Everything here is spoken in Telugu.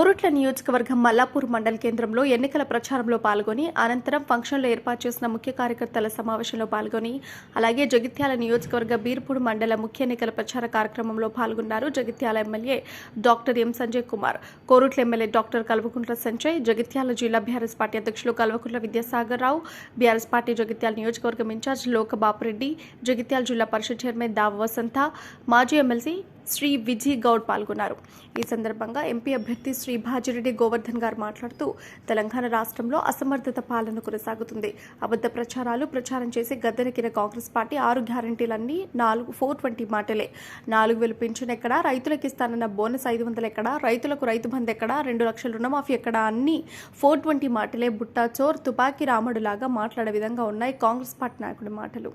నియోజకవర్గం మల్లాపూర్ మండల కేంద్రంలో ఎన్నికల ప్రచారంలో పాల్గొని అనంతరం ఫంక్షన్లో ఏర్పాటు చేసిన ముఖ్య కార్యకర్తల సమావేశంలో పాల్గొని అలాగే జగిత్యాల నియోజకవర్గ బీర్పూడ్ మండల ముఖ్య ఎన్నికల ప్రచార కార్యక్రమంలో పాల్గొన్నారు Jagtial MLA doctor M Sanjay Kumar Korutla MLA doctor Kalvakuntla Sanjay Jagtial జిల్లా బీఆర్ఎస్ పార్టీ అధ్యక్షులు కల్వకుంట్ల విద్యాసాగర్ రావు బీఆర్ఎస్ పార్టీ జగిత్యాల నియోజకవర్గం ఇన్ఛార్జ్ లోకబాపురెడ్డి జగిత్యాల జిల్లా పరిషత్ చైర్మన్ దావ వసంత మాజీ ఎమ్మెల్సీ శ్రీ విజయ్ గౌడ్ పాల్గొన్నారు. ఈ సందర్భంగా ఎంపీ అభ్యర్థి శ్రీ భాజిరెడ్డి గోవర్ధన్ గారు మాట్లాడుతూ తెలంగాణ రాష్ట్రంలో అసమర్థత పాలన కొనసాగుతుంది. అబద్ధ ప్రచారాలు ప్రచారం చేసి గద్దెనెక్కిన కాంగ్రెస్ పార్టీ ఆరు గ్యారంటీలన్నీ నాలుగు ఫోర్ ట్వంటీ మాటలే. నాలుగు వేలు పింఛన్ ఎక్కడ రైతులకు ఇస్తానన్న బోనస్ ఐదు వందలు ఎక్కడా రైతులకు రైతు బంధు ఎక్కడా రెండు లక్షల రుణమాఫీ ఎక్కడా అన్ని ఫోర్ ట్వంటీ మాటలే బుట్టా చోర్ తుపాకీ రాముడులాగా మాట్లాడే విధంగా ఉన్నాయి కాంగ్రెస్ పార్టీ నాయకుడి మాటలు.